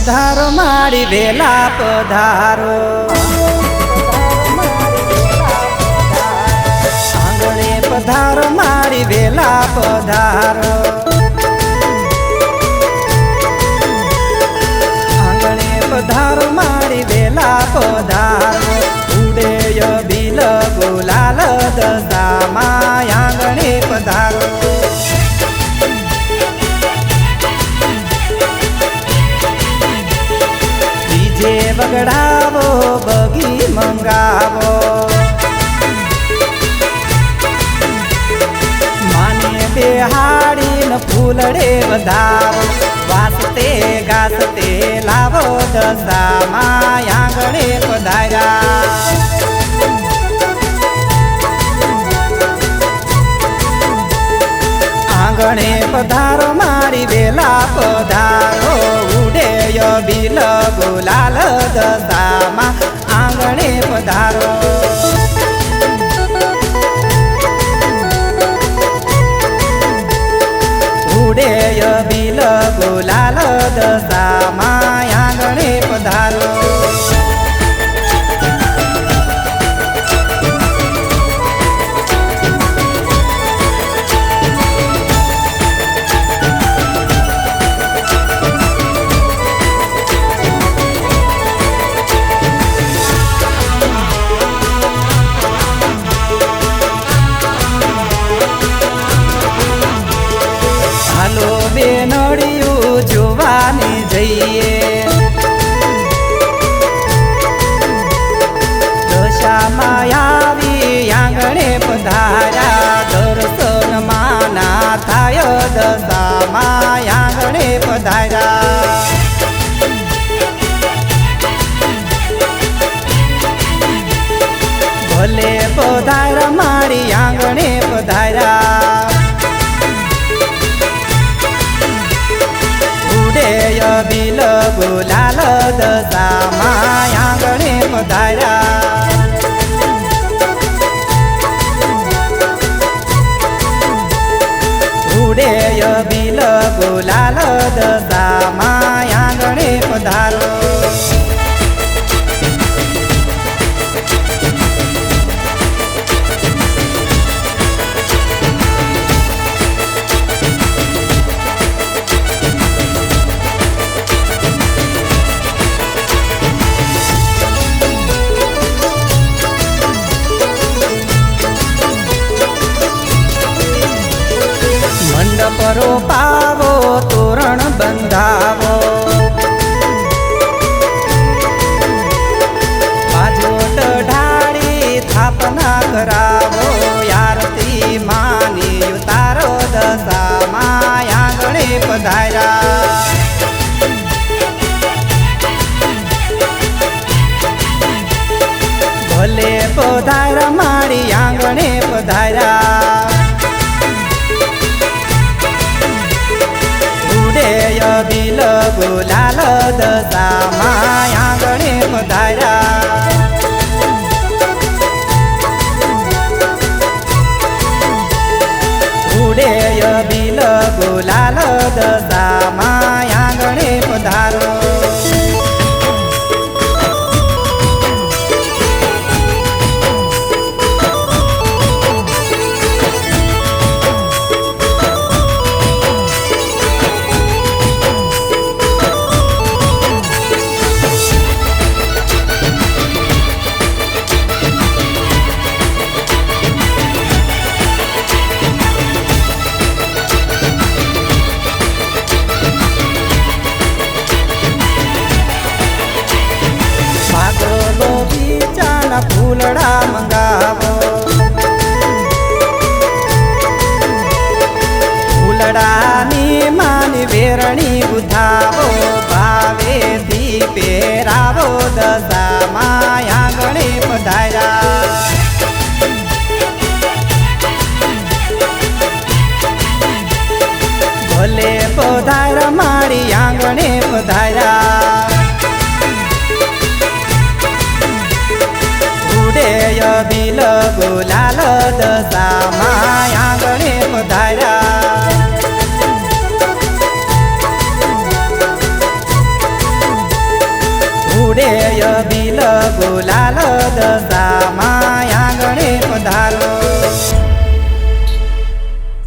પધારો મારી વેલા પધારો. ડીજે વગડાવો બગી મંગાવો. માને બેહાડીને ફૂલડે વધાવો, વાસતે ગાસતે લાવો દશામાં આંગણે પધાર્યા. આંગણે પધારો, મારી વેલા પધારો. ઉડેય બિલ ગુલાલ દશામાં જઈએ દશામાં આવી આંગણે પધાર્યા. દર્શન માના થાય દશામાં આંગણે પધાર્યા. પધાર્યા ઉડે બિલ ગુલાલ દશામાં ગણે પધારો પાવો, તોરણ બંધાવો. બાજોટ ઢાળી થાપના કરાવો આરતી માની ઉતારો દશામાં આંગણે પધાર્યા. ભલે પધાર્યા, મારી આંગણે પધાર્યા. ફૂલડા મંગાવો ઉડેય બિલ ગુલાલ માયા ગણે પધાર્યા ઉડે બિલ ગુલાલ દશામાં